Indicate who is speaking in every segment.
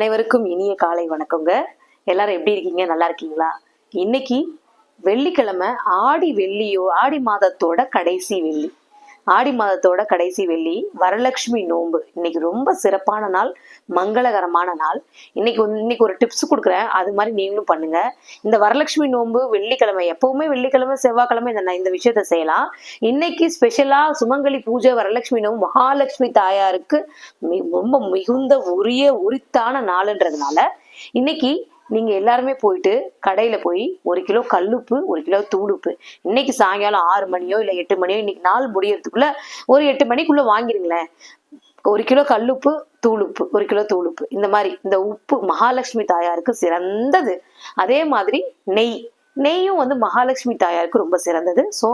Speaker 1: அனைவருக்கும் இனிய காலை வணக்கங்க எல்லாரும் எப்படி இருக்கீங்க நல்லா இருக்கீங்களா இன்னைக்கு வெள்ளிக்கிழமை ஆடி வெள்ளியோ ஆடி மாதத்தோட கடைசி வெள்ளி ஆடி மாதத்தோட கடைசி வெள்ளி வரலட்சுமி நோன்பு இன்னைக்கு ரொம்ப சிறப்பான நாள் மங்களகரமான நாள் இன்னைக்கு இன்னைக்கு ஒரு டிப்ஸ் கொடுக்குறேன் அது மாதிரி நீங்களும் பண்ணுங்க இந்த வரலட்சுமி நோன்பு வெள்ளிக்கிழமை எப்பவுமே வெள்ளிக்கிழமை செவ்வாய்க்கிழமை இந்த இந்த விஷயத்த செய்யலாம் இன்னைக்கு ஸ்பெஷலா சுமங்கலி பூஜை வரலட்சுமி நோன்பு மகாலட்சுமி தாயாருக்கு ரொம்ப மிகுந்த உரிய உரித்தான நாள்ன்றதுனால இன்னைக்கு நீங்கள் எல்லாருமே போயிட்டு கடையில் போய் ஒரு கிலோ கல்லுப்பு ஒரு கிலோ தூடுப்பு இன்னைக்கு சாயங்காலம் ஆறு மணியோ இல்லை எட்டு மணியோ இன்னைக்கு நாள் முடியறதுக்குள்ள ஒரு எட்டு மணிக்குள்ளே வாங்கிருங்களேன் ஒரு கிலோ கல்லுப்பு தூளுப்பு ஒரு கிலோ தூளுப்பு இந்த மாதிரி இந்த உப்பு மகாலட்சுமி தாயாருக்கு சிறந்தது அதே மாதிரி நெய் நெய்யும் வந்து மகாலட்சுமி தாயாருக்கு ரொம்ப சிறந்தது ஸோ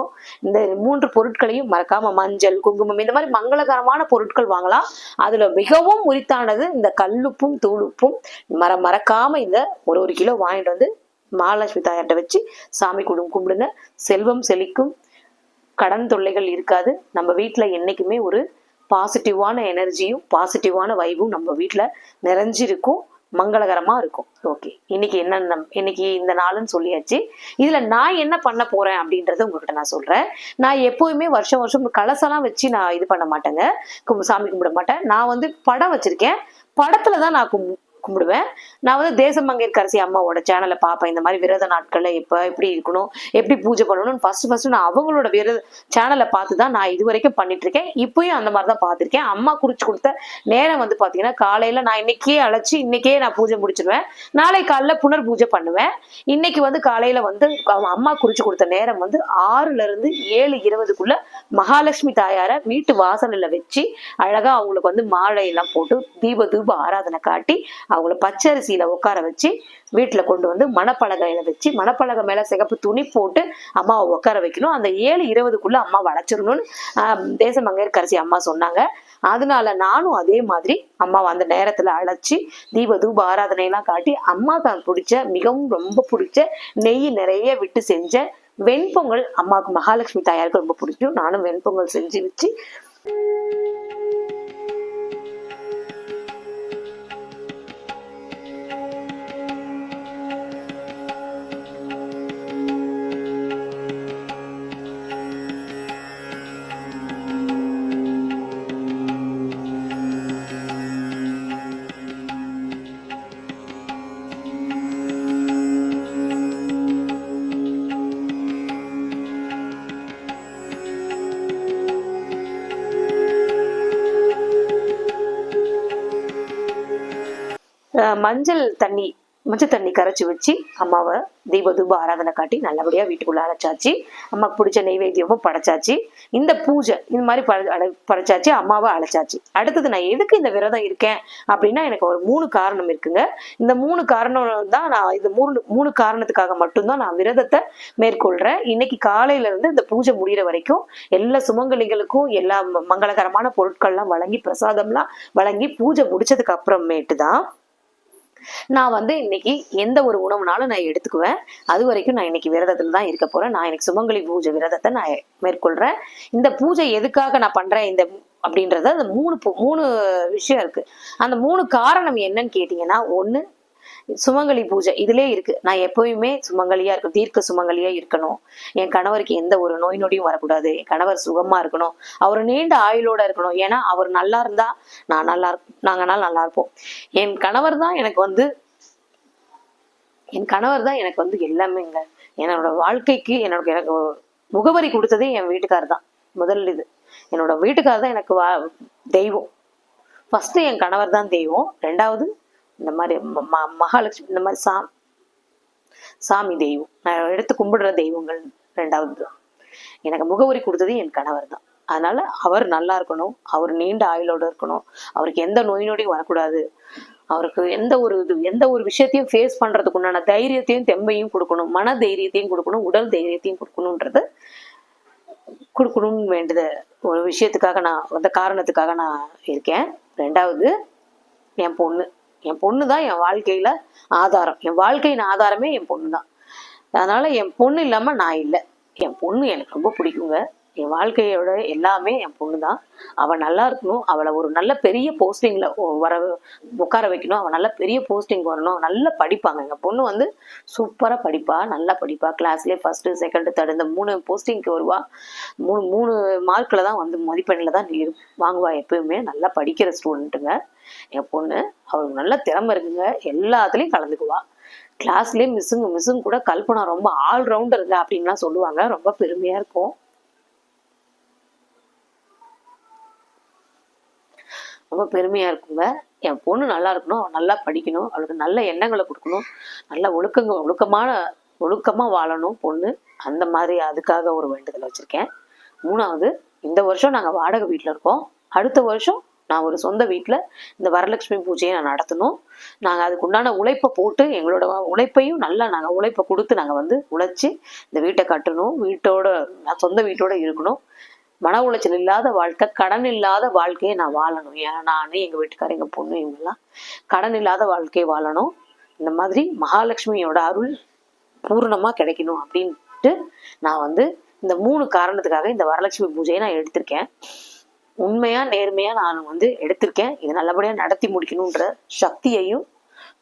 Speaker 1: இந்த மூன்று பொருட்களையும் மறக்காம மஞ்சள் குங்குமம் இந்த மாதிரி மங்களகரமான பொருட்கள் வாங்கலாம் அதுல மிகவும் உரித்தானது இந்த கல்லுப்பும் தூளுப்பும் மற மறக்காம இந்த ஒரு ஒரு கிலோ வாங்கிட்டு வந்து மகாலட்சுமி தாயார்கிட்ட வச்சு சாமி கும்பிடும் கும்பிடுங்க செல்வம் செழிக்கும் கடன் தொல்லைகள் இருக்காது நம்ம வீட்டில் என்றைக்குமே ஒரு பாசிட்டிவான எனர்ஜியும் பாசிட்டிவான வைபும் நம்ம வீட்டில் நிறைஞ்சிருக்கும் மங்களகரமாக இருக்கும் ஓகே இன்னைக்கு என்ன இன்னைக்கு இந்த நாளுன்னு சொல்லியாச்சு இதில் நான் என்ன பண்ண போகிறேன் அப்படின்றத உங்ககிட்ட நான் சொல்கிறேன் நான் எப்பவுமே வருஷம் வருஷம் கலசெல்லாம் வச்சு நான் இது பண்ண மாட்டேங்க சாமி கும்பிட மாட்டேன் நான் வந்து படம் வச்சுருக்கேன் படத்தில் தான் நான் கும் கும்பிடுவேன் நான் வந்து தேசமங்கையர்கரசி அம்மாவோட சேனலை பார்ப்பேன் இந்த மாதிரி விரத நாட்களில் இப்போ எப்படி இருக்கணும் எப்படி பூஜை பண்ணணும்னு ஃபர்ஸ்ட் ஃபர்ஸ்ட் நான் அவங்களோட விரத சேனலை பார்த்து தான் நான் இது வரைக்கும் பண்ணிட்டு இருக்கேன் இப்பயும் அந்த மாதிரி தான் பார்த்துருக்கேன் அம்மா குறிச்சு கொடுத்த நேரம் வந்து பார்த்தீங்கன்னா காலையில் நான் இன்னைக்கே அழைச்சி இன்னைக்கே நான் பூஜை முடிச்சிருவேன் நாளை காலையில் புனர் பூஜை பண்ணுவேன் இன்னைக்கு வந்து காலையில் வந்து அம்மா குறிச்சு கொடுத்த நேரம் வந்து ஆறுல இருந்து ஏழு இருபதுக்குள்ள மகாலட்சுமி தாயார வீட்டு வாசலில் வச்சு அழகா அவங்களுக்கு வந்து மாலை எல்லாம் போட்டு தீப தூப ஆராதனை காட்டி அவங்கள பச்சரிசியில உட்கார வச்சு வீட்டில் கொண்டு வந்து மணப்பலகையில வச்சு மணப்பழக மேல சிகப்பு துணி போட்டு அம்மாவை உட்கார வைக்கணும் அந்த ஏழு இருபதுக்குள்ள அம்மா வளைச்சிடணும்னு தேசமங்கையர்கரசி அம்மா சொன்னாங்க அதனால நானும் அதே மாதிரி அம்மாவை அந்த நேரத்துல அழைச்சி தீப தூப ஆராதனையெல்லாம் காட்டி அம்மா தான் பிடிச்ச மிகவும் ரொம்ப பிடிச்ச நெய் நிறைய விட்டு செஞ்ச வெண்பொங்கல் அம்மாவுக்கு மகாலட்சுமி தாயாருக்கு ரொம்ப பிடிக்கும் நானும் வெண்பொங்கல் செஞ்சு வச்சு மஞ்சள் தண்ணி மஞ்சள் தண்ணி கரைச்சி வச்சு அம்மாவை தெய்வ தூப ஆராதனை காட்டி நல்லபடியாக வீட்டுக்குள்ளே அழைச்சாச்சு அம்மாவுக்கு பிடிச்ச நெய்வேத்தியமும் படைச்சாச்சு இந்த பூஜை இந்த மாதிரி படைச்சாச்சு அம்மாவை அழைச்சாச்சு அடுத்தது நான் எதுக்கு இந்த விரதம் இருக்கேன் அப்படின்னா எனக்கு ஒரு மூணு காரணம் இருக்குங்க இந்த மூணு காரணம் தான் நான் இது மூணு மூணு காரணத்துக்காக மட்டும்தான் நான் விரதத்தை மேற்கொள்கிறேன் இன்னைக்கு காலையிலேருந்து இந்த பூஜை முடிகிற வரைக்கும் எல்லா சுமங்கலிகளுக்கும் எல்லா மங்களகரமான பொருட்கள்லாம் வழங்கி பிரசாதம்லாம் வழங்கி பூஜை முடிச்சதுக்கு அப்புறமேட்டு தான் நான் வந்து இன்னைக்கு எந்த ஒரு உணவுனாலும் நான் எடுத்துக்குவேன் அது வரைக்கும் நான் இன்னைக்கு விரதத்துல தான் இருக்க போறேன் நான் இன்னைக்கு சுமங்கலி பூஜை விரதத்தை நான் மேற்கொள்றேன் இந்த பூஜை எதுக்காக நான் பண்றேன் இந்த அப்படின்றத அந்த மூணு மூணு விஷயம் இருக்கு அந்த மூணு காரணம் என்னன்னு கேட்டீங்கன்னா ஒன்று சுமங்கலி பூஜை இதுலேயே இருக்கு நான் எப்பயுமே சுமங்கலியா இருக்கும் தீர்க்க சுமங்கலியா இருக்கணும் என் கணவருக்கு எந்த ஒரு நோய் நொடியும் வரக்கூடாது என் கணவர் சுகமா இருக்கணும் அவர் நீண்ட ஆயுளோட இருக்கணும் ஏன்னா அவர் நல்லா இருந்தா நான் நல்லா நாங்கனால நல்லா இருப்போம் என் கணவர் தான் எனக்கு வந்து என் கணவர் தான் எனக்கு வந்து எல்லாமேங்க என்னோட வாழ்க்கைக்கு என்னோட எனக்கு முகவரி கொடுத்ததே என் வீட்டுக்கார் தான் முதல் இது என்னோட வீட்டுக்கார் தான் எனக்கு வா தெய்வம் ஃபர்ஸ்ட் என் கணவர் தான் தெய்வம் ரெண்டாவது இந்த மாதிரி ம மகாலட்சுமி இந்த மாதிரி சா சாமி தெய்வம் நான் எடுத்து கும்பிடுற தெய்வங்கள் ரெண்டாவது தான் எனக்கு முகவரி கொடுத்தது என் கணவர் தான் அதனால அவர் நல்லா இருக்கணும் அவர் நீண்ட ஆயுளோடு இருக்கணும் அவருக்கு எந்த நோய் நொடியும் வரக்கூடாது அவருக்கு எந்த ஒரு இது எந்த ஒரு விஷயத்தையும் ஃபேஸ் பண்ணுறதுக்கு உண்டான தைரியத்தையும் தெம்பையும் கொடுக்கணும் மன தைரியத்தையும் கொடுக்கணும் உடல் தைரியத்தையும் கொடுக்கணுன்றது கொடுக்கணும்னு வேண்டியத ஒரு விஷயத்துக்காக நான் அந்த காரணத்துக்காக நான் இருக்கேன் ரெண்டாவது என் பொண்ணு என் பொண்ணு தான் என் வாழ்க்கையில் ஆதாரம் என் வாழ்க்கையின் ஆதாரமே என் பொண்ணு தான் அதனால் என் பொண்ணு இல்லாமல் நான் இல்லை என் பொண்ணு எனக்கு ரொம்ப பிடிக்குங்க என் வாழ்க்கையோட எல்லாமே என் பொண்ணு தான் அவள் நல்லா இருக்கணும் அவளை ஒரு நல்ல பெரிய போஸ்டிங்கில் வர உட்கார வைக்கணும் அவள் நல்ல பெரிய போஸ்டிங் வரணும் நல்லா படிப்பாங்க எங்கள் பொண்ணு வந்து சூப்பராக படிப்பா நல்லா படிப்பா கிளாஸ்லேயே ஃபஸ்ட்டு செகண்டு தேர்டு இந்த மூணு போஸ்டிங்க்கு வருவா மூணு மூணு மார்க்கில் தான் வந்து மதிப்பெண்ணில் தான் வாங்குவா எப்பயுமே நல்லா படிக்கிற ஸ்டூடெண்ட்டுங்க என் பொண்ணு அவளுக்கு நல்ல திறமை இருக்குங்க எல்லாத்துலேயும் கலந்துக்குவா கிளாஸ்லேயே மிஸ்ஸுங்க மிஸ்ஸுங்க கூட கல்பனா ரொம்ப ஆல்ரவுண்டர் இல்லை அப்படின்லாம் சொல்லுவாங்க ரொம்ப பெருமையாக இருக்கும் ரொம்ப பெருமையா இருக்குங்க என் பொண்ணு நல்லா இருக்கணும் நல்லா படிக்கணும் அவளுக்கு நல்ல எண்ணங்களை கொடுக்கணும் நல்ல ஒழுக்கங்க ஒழுக்கமான ஒழுக்கமா வாழணும் பொண்ணு அந்த மாதிரி அதுக்காக ஒரு வேண்டுதல் வச்சிருக்கேன் மூணாவது இந்த வருஷம் நாங்க வாடகை வீட்டுல இருக்கோம் அடுத்த வருஷம் நான் ஒரு சொந்த வீட்டில் இந்த வரலட்சுமி பூஜையை நான் நடத்தணும் நாங்கள் அதுக்கு உண்டான உழைப்பை போட்டு எங்களோட உழைப்பையும் நல்லா நாங்கள் உழைப்பை கொடுத்து நாங்கள் வந்து உழைச்சி இந்த வீட்டை கட்டணும் வீட்டோட சொந்த வீட்டோட இருக்கணும் மன உளைச்சல் இல்லாத வாழ்க்கை கடன் இல்லாத வாழ்க்கையை நான் வாழணும் ஏன்னா நான் எங்கள் வீட்டுக்காரங்க எங்கள் பொண்ணு இவங்கெல்லாம் கடன் இல்லாத வாழ்க்கையை வாழணும் இந்த மாதிரி மகாலட்சுமியோட அருள் பூர்ணமாக கிடைக்கணும் அப்படின்ட்டு நான் வந்து இந்த மூணு காரணத்துக்காக இந்த வரலட்சுமி பூஜையை நான் எடுத்திருக்கேன் உண்மையாக நேர்மையாக நான் வந்து எடுத்திருக்கேன் இது நல்லபடியாக நடத்தி முடிக்கணுன்ற சக்தியையும்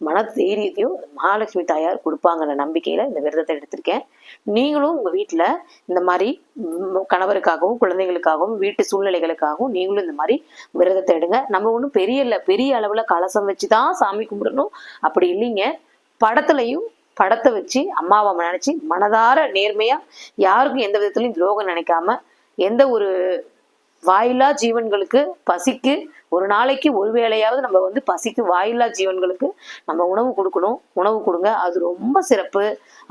Speaker 1: மன தைரியத்தையும் மகாலட்சுமி தாயார் கொடுப்பாங்கிற நம்பிக்கையில இந்த விரதத்தை எடுத்திருக்கேன் நீங்களும் உங்க வீட்டில் இந்த மாதிரி கணவருக்காகவும் குழந்தைகளுக்காகவும் வீட்டு சூழ்நிலைகளுக்காகவும் நீங்களும் இந்த மாதிரி விரதத்தை எடுங்க நம்ம ஒன்றும் பெரிய இல்லை பெரிய அளவில் கலசம் வச்சு தான் சாமி கும்பிடணும் அப்படி இல்லைங்க படத்துலையும் படத்தை வச்சு அம்மாவை நினைச்சு மனதார நேர்மையா யாருக்கும் எந்த விதத்துலையும் துரோகம் நினைக்காம எந்த ஒரு வாயிலா ஜீவன்களுக்கு பசிக்கு ஒரு நாளைக்கு ஒரு வேளையாவது நம்ம வந்து பசிக்கு வாயில்லா ஜீவன்களுக்கு நம்ம உணவு கொடுக்கணும் உணவு கொடுங்க அது ரொம்ப சிறப்பு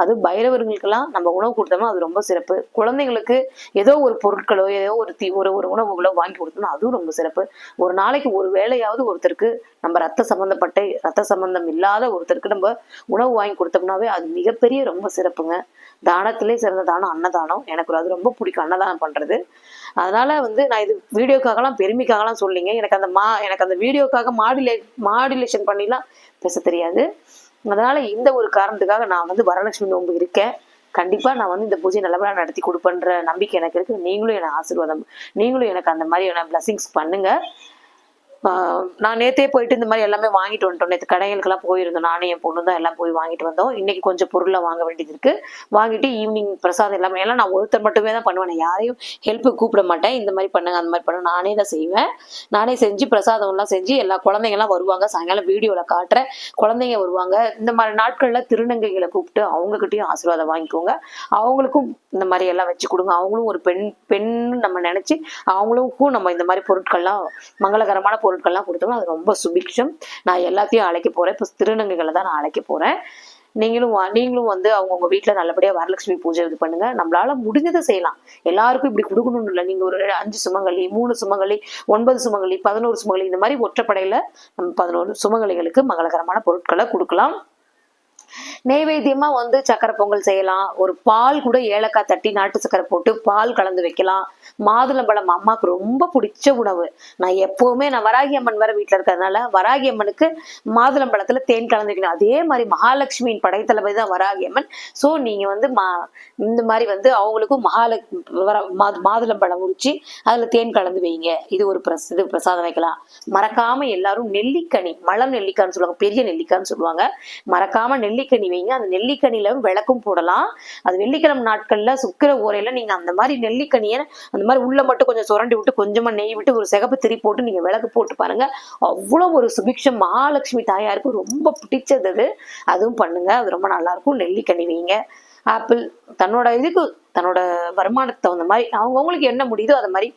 Speaker 1: அது பைரவர்களுக்கெல்லாம் நம்ம உணவு கொடுத்தோம்னா அது ரொம்ப சிறப்பு குழந்தைங்களுக்கு ஏதோ ஒரு பொருட்களோ ஏதோ ஒரு தீ ஒரு ஒரு உணவுகளோ வாங்கி கொடுத்தோம்னா அதுவும் ரொம்ப சிறப்பு ஒரு நாளைக்கு ஒரு வேளையாவது ஒருத்தருக்கு நம்ம ரத்த சம்பந்தப்பட்ட ரத்த சம்பந்தம் இல்லாத ஒருத்தருக்கு நம்ம உணவு வாங்கி கொடுத்தோம்னாவே அது மிகப்பெரிய ரொம்ப சிறப்புங்க தானத்திலே சிறந்த தானம் அன்னதானம் எனக்கு அது ரொம்ப பிடிக்கும் அன்னதானம் பண்றது அதனால வந்து நான் இது வீடியோக்காகலாம் பெருமைக்காகலாம் சொல்லிங்க எனக்கு அந்த மா எனக்கு அந்த வீடியோக்காக மாடுலே மாடுலேஷன் பண்ணிலாம் பேச தெரியாது அதனால் இந்த ஒரு காரணத்துக்காக நான் வந்து வரலட்சுமி நோன்பு இருக்கேன் கண்டிப்பாக நான் வந்து இந்த பூஜை நல்லபடியாக நடத்தி கொடுப்பேன்ற நம்பிக்கை எனக்கு இருக்குது நீங்களும் என்னை ஆசீர்வாதம் நீங்களும் எனக்கு அந்த மாதிரியான பிளஸிங்ஸ் பண்ணுங்கள் நான் நேத்தே போயிட்டு இந்த மாதிரி எல்லாமே வாங்கிட்டு வந்துட்டோம் நேற்று கடைகளுக்கெல்லாம் போயிருந்தோம் நானும் என் பொண்ணு தான் எல்லாம் போய் வாங்கிட்டு வந்தோம் இன்னைக்கு கொஞ்சம் பொருளை வாங்க வேண்டியது இருக்கு வாங்கிட்டு ஈவினிங் பிரசாதம் எல்லாமே எல்லாம் நான் ஒருத்தர் மட்டுமே தான் பண்ணுவேன் யாரையும் ஹெல்ப்புக்கு கூப்பிட மாட்டேன் இந்த மாதிரி பண்ணுங்க அந்த மாதிரி பண்ண நானே தான் செய்வேன் நானே செஞ்சு பிரசாதம் எல்லாம் செஞ்சு எல்லா குழந்தைங்கலாம் வருவாங்க சாயங்காலம் வீடியோவில் காட்டுறேன் குழந்தைங்க வருவாங்க இந்த மாதிரி நாட்களில் திருநங்கைகளை கூப்பிட்டு அவங்கக்கிட்டையும் ஆசீர்வாதம் வாங்கிக்கோங்க அவங்களுக்கும் இந்த மாதிரி எல்லாம் வச்சு கொடுங்க அவங்களும் ஒரு பெண் பெண் நம்ம நினைச்சு அவங்களுக்கும் நம்ம இந்த மாதிரி பொருட்கள்லாம் மங்களகரமான பொருள் பொருட்கள்லாம் கொடுத்தோம் அது ரொம்ப சுபிக்ஷம் நான் எல்லாத்தையும் அழைக்க போகிறேன் இப்போ திருநங்கைகளை தான் நான் அழைக்க போகிறேன் நீங்களும் நீங்களும் வந்து அவங்கவுங்க வீட்டில் நல்லபடியாக வரலட்சுமி பூஜை இது பண்ணுங்க நம்மளால முடிஞ்சதை செய்யலாம் எல்லாருக்கும் இப்படி கொடுக்கணும்னு இல்லை நீங்கள் ஒரு அஞ்சு சுமங்கலி மூணு சுமங்கலி ஒன்பது சுமங்கலி பதினோரு சுமங்கலி இந்த மாதிரி ஒற்றப்படையில் நம்ம பதினோரு சுமங்கலிகளுக்கு மங்களகரமான பொருட்களை கொடுக்கலாம் நெய்வேத்தியமா வந்து சக்கரை பொங்கல் செய்யலாம் ஒரு பால் கூட ஏலக்காய் தட்டி நாட்டு சக்கரை போட்டு பால் கலந்து வைக்கலாம் மாதுளம்பழம் அம்மாவுக்கு ரொம்ப பிடிச்ச உணவு நான் எப்பவுமே நான் வராகி அம்மன் வர வீட்டில் இருக்கிறதுனால வராகி அம்மனுக்கு மாதுளம்பழத்துல தேன் கலந்து வைக்கணும் அதே மாதிரி மகாலட்சுமியின் படைத்தளபதி தான் வராகி அம்மன் ஸோ நீங்க வந்து மா இந்த மாதிரி வந்து அவங்களுக்கும் மகாலக் மாதுளம்பழம் உரிச்சு அதுல தேன் கலந்து வைங்க இது ஒரு பிரச இது பிரசாதம் வைக்கலாம் மறக்காம எல்லாரும் நெல்லிக்கனி மலர் நெல்லிக்கான்னு சொல்லுவாங்க பெரிய நெல்லிக்கான்னு சொல்லுவாங்க மறக்காம நெல்லி நெல்லிக்கனி வைங்க அந்த நெல்லிக்கனியில விளக்கும் போடலாம் அது வெள்ளிக்கிழமை நாட்கள்ல சுக்கிர ஓரையில நீங்க அந்த மாதிரி நெல்லிக்கனியை அந்த மாதிரி உள்ள மட்டும் கொஞ்சம் சுரண்டி விட்டு கொஞ்சமா நெய் விட்டு ஒரு சிகப்பு திரி போட்டு நீங்க விளக்கு போட்டு பாருங்க அவ்வளவு ஒரு சுபிக்ஷம் மகாலட்சுமி தாயாருக்கு ரொம்ப பிடிச்சது அது அதுவும் பண்ணுங்க அது ரொம்ப நல்லா இருக்கும் நெல்லிக்கனி வைங்க ஆப்பிள் தன்னோட இதுக்கு தன்னோட வருமானத்தை தகுந்த மாதிரி அவங்கவுங்களுக்கு என்ன முடியுதோ அதை மாதிரி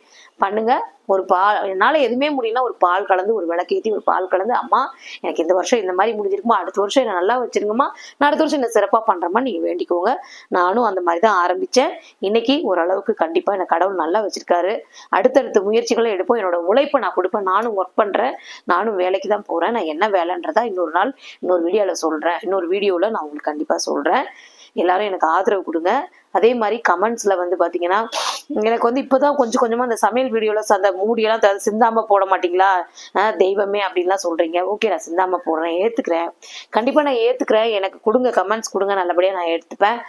Speaker 1: பண்ணுங்க ஒரு பால் என்னால் எதுவுமே முடியலனா ஒரு பால் கலந்து ஒரு விளக்கேற்றி ஒரு பால் கலந்து அம்மா எனக்கு இந்த வருஷம் இந்த மாதிரி முடிஞ்சிருக்குமா அடுத்த வருஷம் என்னை நல்லா வச்சிருங்கம்மா நான் அடுத்த வருஷம் என்ன சிறப்பாக பண்ணுறம்மா நீங்கள் வேண்டிக்கோங்க நானும் அந்த மாதிரி தான் ஆரம்பித்தேன் இன்னைக்கு ஓரளவுக்கு கண்டிப்பாக என்னை கடவுள் நல்லா வச்சிருக்காரு அடுத்தடுத்த முயற்சிகளை எடுப்போம் என்னோட உழைப்பை நான் கொடுப்பேன் நானும் ஒர்க் பண்ணுறேன் நானும் வேலைக்கு தான் போகிறேன் நான் என்ன வேலைன்றதா இன்னொரு நாள் இன்னொரு வீடியோவில் சொல்கிறேன் இன்னொரு வீடியோவில் நான் உங்களுக்கு கண்டிப்பாக சொல்கிறேன் எல்லாரும் எனக்கு ஆதரவு கொடுங்க அதே மாதிரி கமெண்ட்ஸில் வந்து பார்த்தீங்கன்னா எனக்கு வந்து இப்போ தான் கொஞ்சம் கொஞ்சமாக அந்த சமையல் வீடியோவில் அந்த மூடியெல்லாம் சிந்தாமல் போட மாட்டிங்களா தெய்வமே அப்படின்லாம் சொல்கிறீங்க ஓகே நான் சிந்தாம போடுறேன் ஏற்றுக்கிறேன் கண்டிப்பாக நான் ஏற்றுக்கிறேன் எனக்கு கொடுங்க கமெண்ட்ஸ் கொடுங்க நல்லபடியாக நான் எடுத்துப்பேன்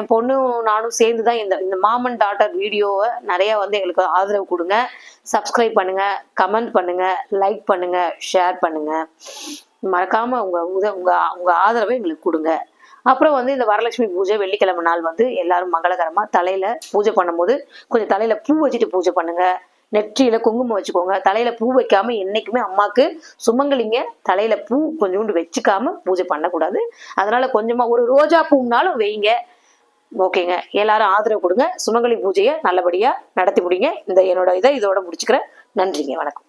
Speaker 1: என் பொண்ணும் நானும் சேர்ந்து தான் இந்த இந்த மாமன் டாட்டர் வீடியோவை நிறையா வந்து எங்களுக்கு ஆதரவு கொடுங்க சப்ஸ்கிரைப் பண்ணுங்கள் கமெண்ட் பண்ணுங்கள் லைக் பண்ணுங்கள் ஷேர் பண்ணுங்கள் மறக்காமல் உங்கள் உத உங்கள் உங்கள் ஆதரவை எங்களுக்கு கொடுங்க அப்புறம் வந்து இந்த வரலட்சுமி பூஜை வெள்ளிக்கிழமை நாள் வந்து எல்லாரும் மங்களகரமாக தலையில் பூஜை பண்ணும்போது கொஞ்சம் தலையில் பூ வச்சுட்டு பூஜை பண்ணுங்க நெற்றியில குங்குமம் வச்சுக்கோங்க தலையில பூ வைக்காம என்னைக்குமே அம்மாக்கு சுமங்கலிங்க தலையில பூ கொஞ்சோண்டு வச்சுக்காம பூஜை பண்ணக்கூடாது அதனால கொஞ்சமா ஒரு ரோஜா பூனாலும் வைங்க ஓகேங்க எல்லாரும் ஆதரவு கொடுங்க சுமங்கலி பூஜையை நல்லபடியா நடத்தி முடிங்க இந்த என்னோட இதை இதோட முடிச்சுக்கிறேன் நன்றிங்க வணக்கம்